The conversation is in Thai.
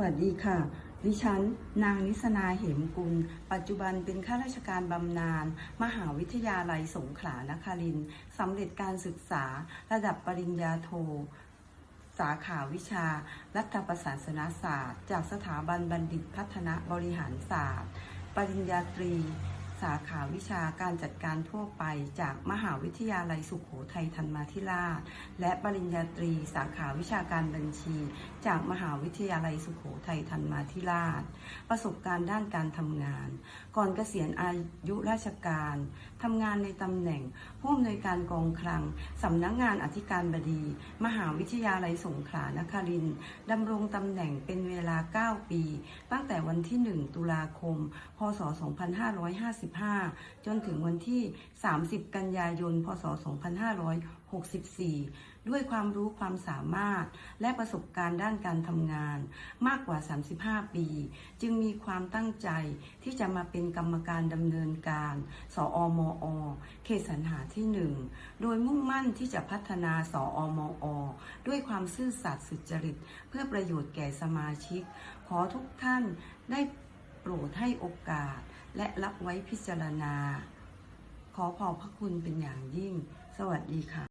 วัสดีค่ะ ดิฉัน นางนิสนาเหมกุล ปัจจุบันเป็นข้าราชการบำนาญ มหาวิทยาลัยสงขลานครินทร์สำเร็จการศึกษาระดับปริญญาโท สาขาวิชา รัฐประศาสนศาสตร์ จากสถาบันบัณฑิตพัฒนบริหารศาสตร์ ปริญญาตรี สาขาวิชาการจัดการทั่วไปจากมหาวิทยาลัยสุขโขทัยธรรมาธิราช และปริญญาตรีสาขาวิชาการบัญชี จากมหาวิทยาลัยสุขโขทัยธรรมาธิราช ประสบการณ์ด้านการทำงาน ก่อนเกษียณอายุราชการทำงานในตำแหน่งผู้อำนวยการกองคลังสำนักงานอธิการบดี มหาวิทยาลัยสงขลานครินดำรงตำแหน่งเป็นเวลา 9 ปี ตั้งแต่วันที่ 1 ตุลาคม พศ 2550 2555จนถึงวันที่ 30 กันยายน พศ 2564 ด้วยความรู้ความสามารถและประสบการณ์ด้านการทำงานมากกว่า 35 ปี จึงมีความตั้งใจที่จะมาเป็นกรรมการดำเนินการ สอมอ เขตสรรหาที่ 1 โดยมุ่งมั่นที่จะพัฒนาสอมอ ด้วยความซื่อสัตย์สุจริต เพื่อประโยชน์แก่สมาชิก ขอทุกท่านได้โปรดให้โอกาส และรับไว้พิจารณา ขอขอบพระคุณเป็นอย่างยิ่ง สวัสดีค่ะ